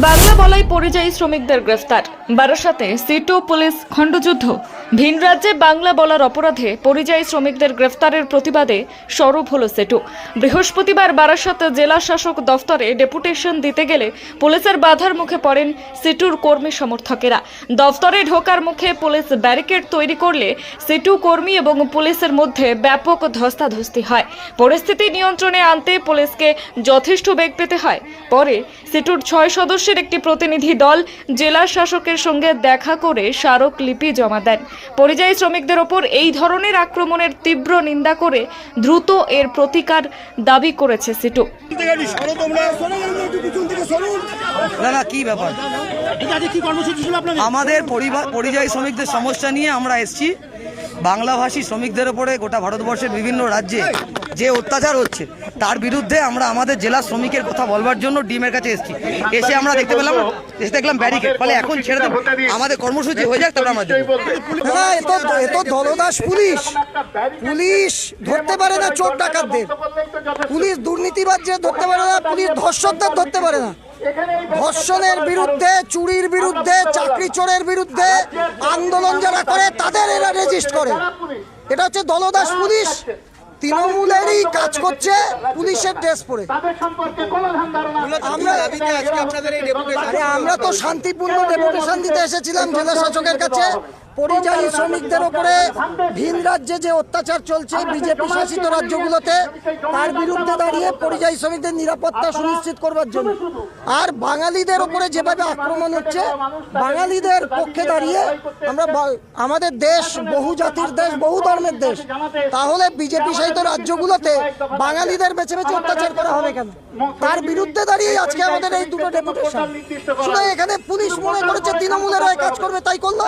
বাংলা বলাই পরিযায়ী শ্রমিকদের গ্রেফতার। বারাসাতে সিটু পুলিশ খণ্ডযুদ্ধ। ভিন রাজ্যে বাংলা বলার অপরাধে পরিযায়ী শ্রমিকদের গ্রেফতারের প্রতিবাদে স্বরূপ হল সেটু। বৃহস্পতিবার বারাসাত জেলা শাসক দফতরে ডেপুটেশন দিতে গেলে পুলিশের বাধার মুখে পড়েন সিটুর কর্মী সমর্থকেরা। দফতরে ঢোকার মুখে পুলিশ ব্যারিকেড তৈরি করলে সিটু কর্মী এবং পুলিশের মধ্যে ব্যাপক ধস্তাধস্তি হয়। পরিস্থিতি নিয়ন্ত্রণে আনতে পুলিশকে যথেষ্ট বেগ পেতে হয়। পরে সিটুর ছয় সদস্যের একটি প্রতিনিধি দল জেলা শাসকের সঙ্গে দেখা করে স্মারকলিপি জমা দেন। পরিযায়ী শ্রমিকদের ওপর এই ধরনের আক্রমণের তীব্র নিন্দা করে দ্রুত এর প্রতিকার দাবি করেছে সিটু। কি ব্যাপার? আমাদের পরিযায়ী শ্রমিকদের সমস্যা নিয়ে আমরা এসছি। বাংলাভাষী শ্রমিকদের ওপরে গোটা ভারতবর্ষের বিভিন্ন রাজ্যে যে অত্যাচার হচ্ছে, তার বিরুদ্ধে আমরা আমাদের জেলা শ্রমিকের কথা বলবার জন্য ডিমের কাছে এসেছি। এসে আমরা দেখতে পেলাম, এসে দেখলাম ব্যারিকেড, ফলে এখন ছেড়ে দেবো। আমাদের কর্মসূচি হয়ে যাক, তারপর আমরা যাব। না এ তো এ তো দলদাস পুলিশ। পুলিশ ধরতে পারে না চোর ডাকাতদের। পুলিশ দুর্নীতিবাজ যে ধরতে পারে না, পুলিশ ধর্ষকদের ধরতে পারে না। ধর্ষণের বিরুদ্ধে, চুরির বিরুদ্ধে, চাকরি চোরের বিরুদ্ধে আন্দোলন যারা করে, তাদের এরা রেজিস্ট করে। এটা হচ্ছে দলদাস পুলিশ। তৃণমূলেরই কাজ করছে পুলিশের ড্রেস পরে। আমরা আমরা তো শান্তিপূর্ণ ডেপুটেশন দিতে এসেছিলাম জেলা শাসকের কাছে। পরিযায়ী শ্রমিকদের উপরে ভিন রাজ্যে যে অত্যাচার চলছে বিজেপি শাসিত রাজ্যগুলোতে তার বিরুদ্ধে দাঁড়িয়ে পরিযায়ী শ্রমিকদের নিরাপত্তা সুনিশ্চিত করবার জন্য। আর বাঙালিদের উপরে যেভাবে আক্রমণ হচ্ছে বাঙালিদের পক্ষে দাঁড়িয়ে আমরা আমাদের দেশ বহু জাতির দেশ বহু ধর্মের দেশ। তাহলে বিজেপি শাসিত রাজ্যগুলোতে বাঙালিদের বেছে বেছে অত্যাচার করা হবে কেন? তার বিরুদ্ধে দাঁড়িয়ে আজকে আমাদের এই দুটো ডেপুটেশন। শুধু এখানে পুলিশ মনে করেছে তৃণমূলের হয়ে কাজ করবে তাই করল?